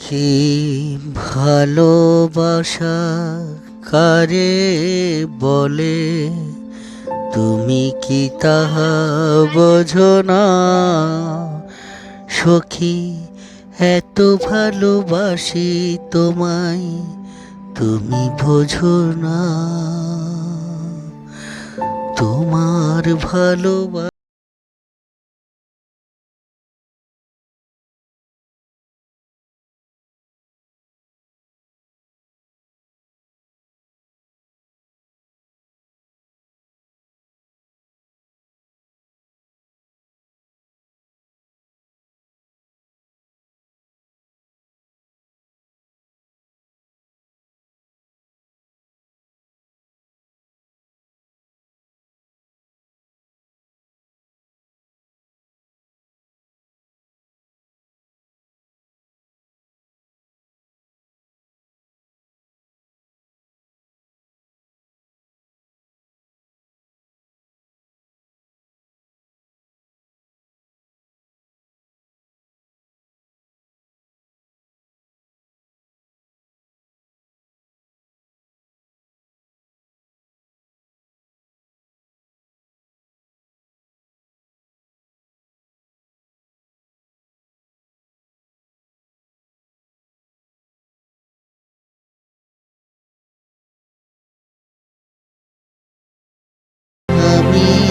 কি ভালোবাসা, কারে বলে? তুমি কি তাহা বোঝো না? সখী, এত ভালোবাসি তোমায়, তুমি বোঝো না। তোমার ভালোবাসা you.